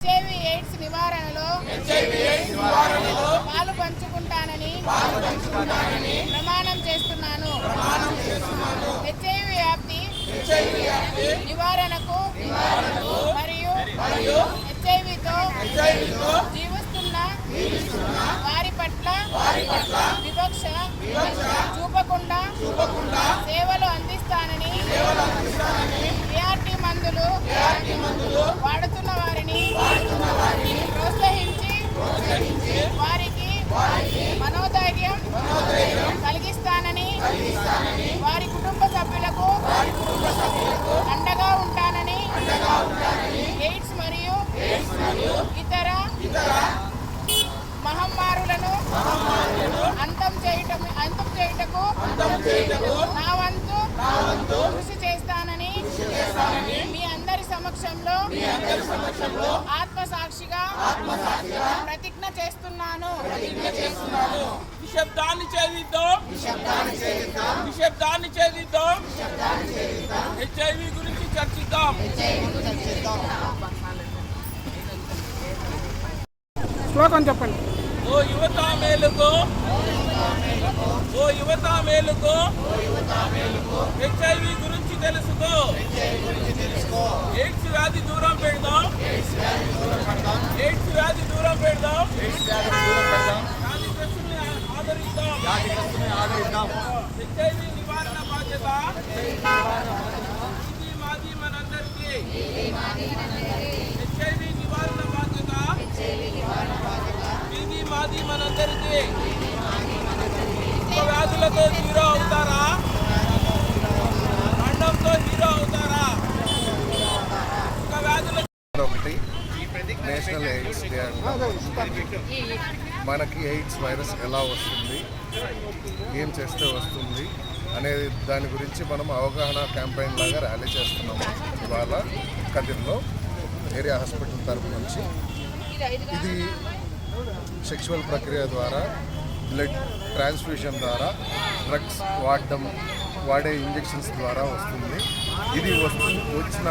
HIV AIDS నివారణలో పాలు పంచుకుంటానని ప్రమాణం చేస్తున్నాను. హెచ్ఐవి వ్యాప్తి నివారణకు మరియు హెచ్ఐవితో జీవిస్తున్న వారి పట్ల వివక్ష చూపకుండా సేవలు చేయుటకు నా వంతు కృషి చేస్తానని మీ అందరి సమక్షంలో ఆత్మ సాక్షిగా ప్రతిజ్ఞ చేస్తున్నాను. నిశ్శబ్దాన్ని ఛేదిద్దాం నిశ్శబ్దాన్ని ఛేదిద్దాం హెచ్ఐవి గురించి చర్చిద్దాం. శ్లోకం చెప్పండి. ఓ యువత మేలుకో. ఓ యువత మేలుకో. హెచ్ఐవి గురించి తెలుసుకో. ఎయిడ్స్ వ్యాధి దూరం పెడదాం. ఎయిడ్స్ వ్యాధి దూరం పెడదాం. వ్యాధిగ్రస్తుల్ని ఆదరిద్దాం. హెచ్ఐవి నివారణ బాధ్యత. ఇది మాది మనందరికీ. హెచ్ఐవి నివారణ బాధ్యత. ఇది మాది మనందరికీ. ఒక్క వ్యాధులతో హీరో అవుతారా? ఖండంతో హీరో అవుతారా? ఒక వ్యాధుల ఒకటి నేషనల్ ఎయిడ్స్ డే మనకి ఎయిడ్స్ వైరస్ ఎలా వస్తుంది? ఏం చేస్తే వస్తుంది? అనేది దాని గురించి మనం అవగాహన క్యాంపెయిన్ లాగా ర్యాలీ చేస్తున్నాము. ఇవాళ కదిర్లో ఏరియా హాస్పిటల్ తరపు నుంచి. ఇది సెక్షువల్ ప్రక్రియ ద్వారా బ్లడ్ ట్రాన్స్ఫ్యూషన్ ద్వారా డ్రగ్స్ వాడడం వాడే ఇంజెక్షన్స్ ద్వారా వస్తుంది. ఇది వస్తు వచ్చిన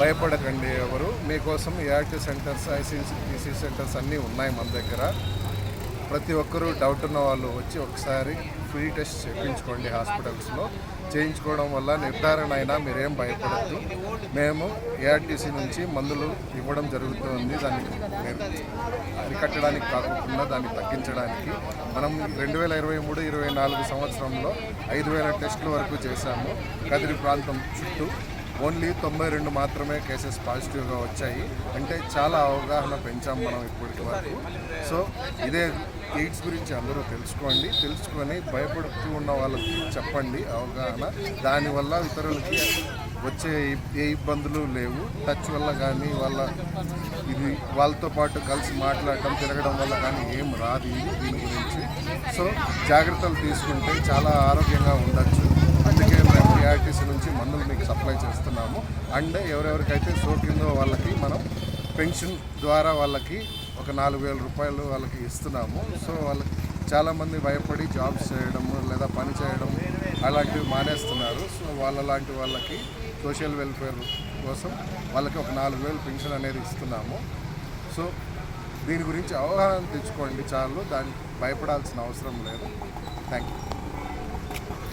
భయపడకండి ఎవరు. మీకోసం ఏఆర్టీ సెంటర్స్ ఐసీసీ సెంటర్స్ అన్నీ ఉన్నాయి మన దగ్గర. ప్రతి ఒక్కరూ డౌట్ ఉన్న వాళ్ళు వచ్చి ఒకసారి ఫ్రీ టెస్ట్ చేయించుకోండి హాస్పిటల్స్లో. చేయించుకోవడం వల్ల నిర్ధారణ అయినా మీరేం భయపడద్దు. మేము ఏఆర్టీసీ నుంచి మందులు ఇవ్వడం జరుగుతుంది. దాన్ని అరికట్టడానికి కాకుండా దాన్ని తగ్గించడానికి. మనం రెండు వేల ఇరవై మూడు ఇరవై నాలుగు సంవత్సరంలో ఐదు వేల టెస్టుల వరకు చేశాము. కదిరి ప్రాంతం చుట్టూ ఓన్లీ తొంభై రెండు మాత్రమే కేసెస్ పాజిటివ్గా వచ్చాయి. అంటే చాలా అవగాహన పెంచాం మనం ఇప్పటి వరకు. సో ఇదే ఎయిడ్స్ గురించి అందరూ తెలుసుకోండి. తెలుసుకొని భయపడుతూ ఉన్న వాళ్ళకి చెప్పండి అవగాహన. దానివల్ల ఇతరులకి వచ్చే ఏ ఇబ్బందులు లేవు. టచ్ వల్ల కానీ వాళ్ళ ఇది వాళ్ళతో పాటు కలిసి మాట్లాడటం తిరగడం వల్ల కానీ ఏం రాదు దీని గురించి. సో జాగ్రత్తలు తీసుకుంటే చాలా ఆరోగ్యంగా ఉండొచ్చు అందుకే మేము ఏఆర్టీసీ నుంచి మందులు మీకు సప్లై చేస్తున్నాము అండ్ ఎవరెవరికైతే సోకిందో వాళ్ళకి మనం పెన్షన్ ద్వారా వాళ్ళకి ఒక నాలుగు వేల రూపాయలు వాళ్ళకి ఇస్తున్నాము. సో వాళ్ళకి చాలామంది భయపడి జాబ్స్ చేయడం లేదా పని చేయడం అలాంటివి మానేస్తున్నారు. సో వాళ్ళ లాంటి వాళ్ళకి సోషల్ వెల్ఫేర్ కోసం వాళ్ళకి ఒక నాలుగు వేలు పెన్షన్ అనేది ఇస్తున్నాము. సో దీని గురించి అవగాహన తెచ్చుకోండి చాలు. దానికి భయపడాల్సిన అవసరం లేదు. థ్యాంక్ యూ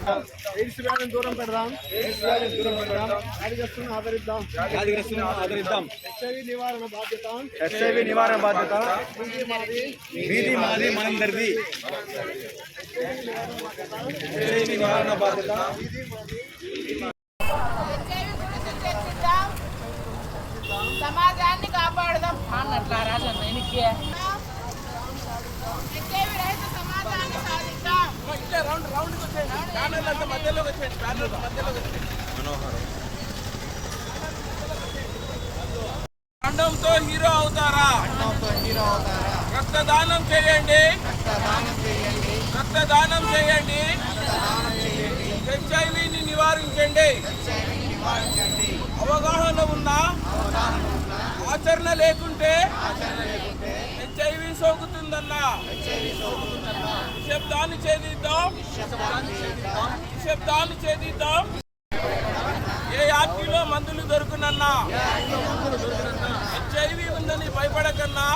ఎయిడ్స్ వ్యాధిని దూరం పెడదాం. ఎయిడ్స్ వ్యాధిని దూరం పెడదాం. వ్యాధిగ్రస్తులను ఆదరిద్దాం. వ్యాధిగ్రస్తులను ఆదరిద్దాం. హెచ్ఐవి నివారణ బాధ్యత. హెచ్ఐవి నివారణ బాధ్యత. ఇది మాది. వీధి మాది మనందరిది. హెచ్ఐవి నివారణ బాధ్యత. సమాజాన్ని కాపాడదాం. అన్నట్లా రాజన్న ఎనికి హెచ్ఐవి రహిత సమాజాన్ని సాధిద్దాం. రౌండ్ రౌండ్ ఖండంతో హీరో అవుతారా? రక్తదానం చేయండి. రక్తదానం చేయండి. హెచ్ఐవిని నివారించండి. అవగాహన ఉన్నా ఆచరణ లేకుంటే హెచ్ఐవి సోకుతుందన్న. శబ్దాన్ని ఛేదిద్దాం. శబ్దాన్ని ఛేదిద్దాం. ఏ యాప్లో మందులు దొరుకునన్నా. హెచ్ఐవి ఉందని భయపడకన్నా.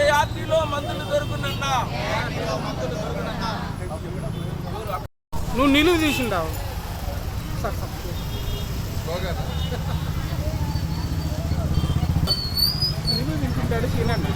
ఏ యాప్లో మందులు దొరుకునన్నా. నువ్వు నిలువు తీసుంటావు slogan నిలువు తీసుంటాడు తినండి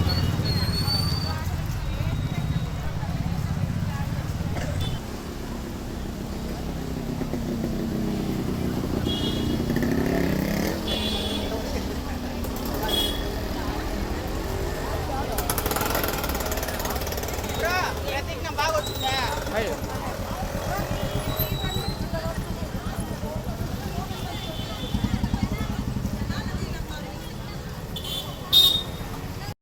ప్రతిజ్ఞ బాగా వచ్చిందా